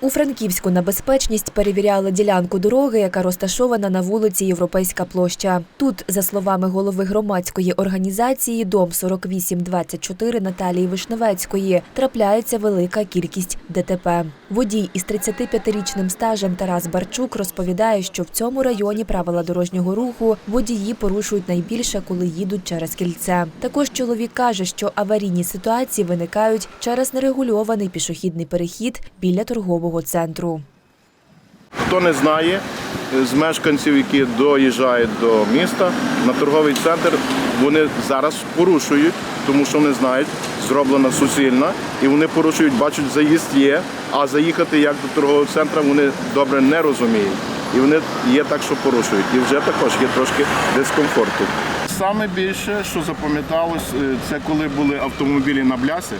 У Франківську на безпечність перевіряли ділянку дороги, яка розташована на вулиці Європейська площа. Тут, за словами голови громадської організації Дом 4824 Наталії Вишневецької, трапляється велика кількість ДТП. Водій із 35-річним стажем Тарас Барчук розповідає, що в цьому районі правила дорожнього руху водії порушують найбільше, коли їдуть через кільце. Також чоловік каже, що аварійні ситуації виникають через нерегульований пішохідний перехід біля торгового центру. Хто не знає з мешканців, які доїжджають до міста на торговий центр, вони зараз порушують, тому що вони знають, зроблена суцільна, і вони порушують, бачать, заїзд є, а заїхати як до торгового центру вони добре не розуміють. І вони є так, що порушують. І вже також є трошки дискомфорту. Саме більше, що запам'яталось, е, це коли були автомобілі на блясі.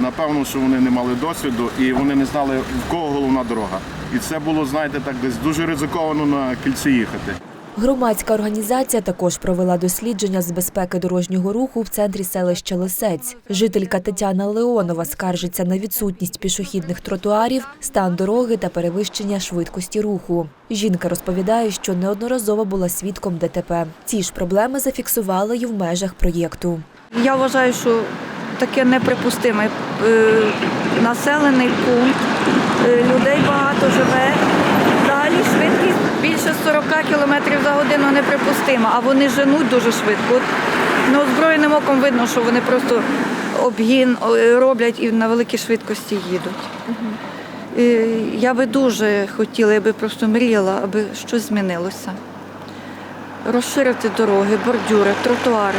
Напевно, що вони не мали досвіду і вони не знали, в кого головна дорога. І це було, знаєте, так десь дуже ризиковано на кільці їхати. Громадська організація також провела дослідження з безпеки дорожнього руху в центрі селища Лисець. Жителька Тетяна Леонова скаржиться на відсутність пішохідних тротуарів, стан дороги та перевищення швидкості руху. Жінка розповідає, що неодноразово була свідком ДТП. Ці ж проблеми зафіксували й в межах проєкту. Я вважаю, що таке неприпустиме. Е, Населений пункт, е, людей багато живе. Взагалі швидкість більше 40 км за годину неприпустима, а вони женуть дуже швидко. От, Ну, озброєним оком видно, що вони просто обгін роблять і на великій швидкості їдуть. Е, Я би дуже хотіла, я би просто мріяла, аби щось змінилося розширити дороги, бордюри, тротуари.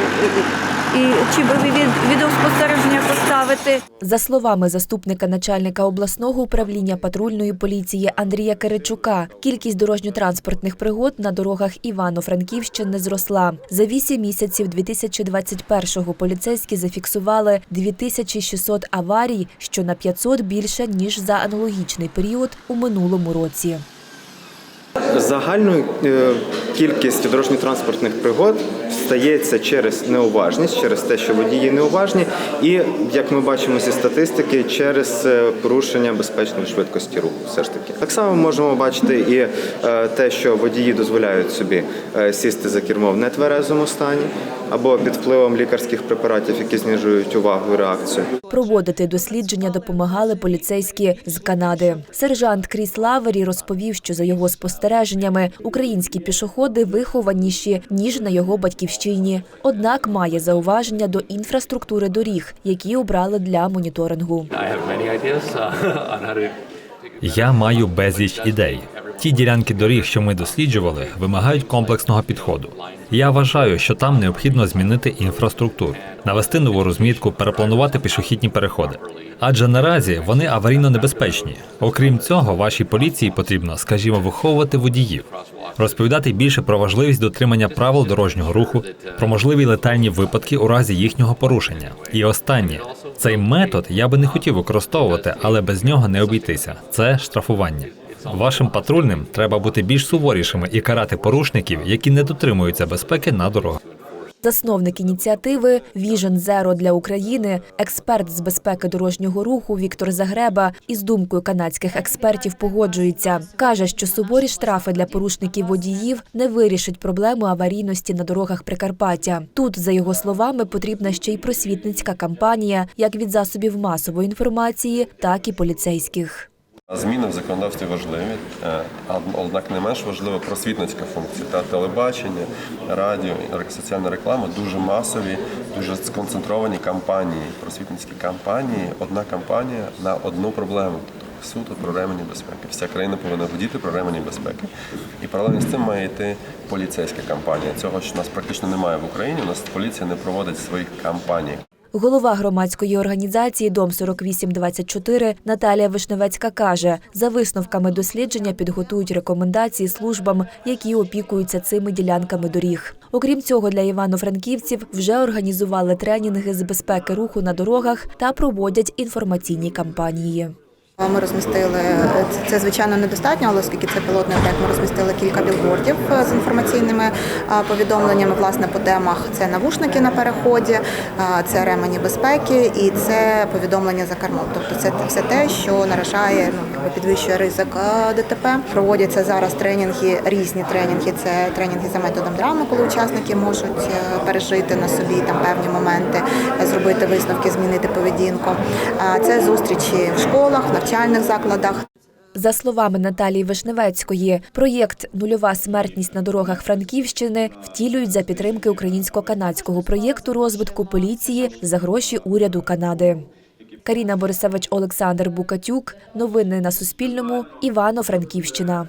І чи би ви від- відеоспостереження поставити? За словами заступника начальника обласного управління патрульної поліції Андрія Киричука, кількість дорожньо-транспортних пригод на дорогах Івано-Франківщини зросла. За вісім місяців 2021-го поліцейські зафіксували 2600 аварій, що на 500 більше ніж за аналогічний період у минулому році. Загальну е, кількість дорожньо-транспортних пригод стається через неуважність, через те, що водії неуважні, і як ми бачимо зі статистики, через е, порушення безпечної швидкості руху. Все ж таки, так само можемо бачити і е, те, що водії дозволяють собі сісти за кермо в нетверезому стані або під впливом лікарських препаратів, які знижують увагу і реакцію. Проводити дослідження допомагали поліцейські з Канади. Сержант Кріс Лавері розповів, що за його спостереженнями українські пішоходи вихованіші ніж на його батьківщині. Однак має зауваження до інфраструктури доріг, які обрали для моніторингу. Uh, Я маю безліч ідей. Ті ділянки доріг, що ми досліджували, вимагають комплексного підходу. Я вважаю, що там необхідно змінити інфраструктуру, навести нову розмітку, перепланувати пішохідні переходи. Адже наразі вони аварійно небезпечні. Окрім цього, вашій поліції потрібно, скажімо, виховувати водіїв, розповідати більше про важливість дотримання правил дорожнього руху, про можливі летальні випадки у разі їхнього порушення. І останнє цей метод я би не хотів використовувати, але без нього не обійтися. Це штрафування. Вашим патрульним треба бути більш суворішими і карати порушників, які не дотримуються безпеки на дорогах. Засновник ініціативи Vision Zero для України, експерт з безпеки дорожнього руху Віктор Загреба із думкою канадських експертів погоджується. каже, що суворі штрафи для порушників водіїв не вирішать проблему аварійності на дорогах Прикарпаття. Тут, за його словами, потрібна ще й просвітницька кампанія, як від засобів масової інформації, так і поліцейських. Зміни в законодавстві важливі, е, однак не менш важлива просвітницька функція. Та телебачення, радіо, соціальна реклама дуже масові, дуже сконцентровані кампанії, просвітницькі кампанії. Одна кампанія на одну проблему. Суто про ремені безпеки. Вся країна повинна гудіти про ремені безпеки. І паралельно з цим має йти поліцейська кампанія. Цього ж у нас практично немає в Україні. У нас поліція не проводить своїх кампаній. Голова громадської організації Дом 4824 Наталія Вишневецька каже, за висновками дослідження підготують рекомендації службам, які опікуються цими ділянками доріг. Окрім цього, для івано-франківців вже організували тренінги з безпеки руху на дорогах та проводять інформаційні кампанії. Ми розмістили це, це звичайно недостатньо, але оскільки це пілотний проект, ми розмістили кілька білбордів е, з інформаційними е, повідомленнями. Власне по темах це навушники на переході, е, це ремені безпеки і це повідомлення за кермом. Тобто це все те, що наражає ну підвищує ризик е, ДТП. Проводяться зараз тренінги, різні тренінги. Це тренінги за методом драми, коли учасники можуть е, пережити на собі там певні моменти, е, зробити висновки, змінити поведінку. Це зустрічі в школах, навчальних закладах. За словами Наталії Вишневецької, проєкт Нульова смертність на дорогах Франківщини втілюють за підтримки українсько-канадського проєкту розвитку поліції за гроші уряду Канади. Каріна Борисевич, Олександр Букатюк. Новини на Суспільному. Івано-Франківщина.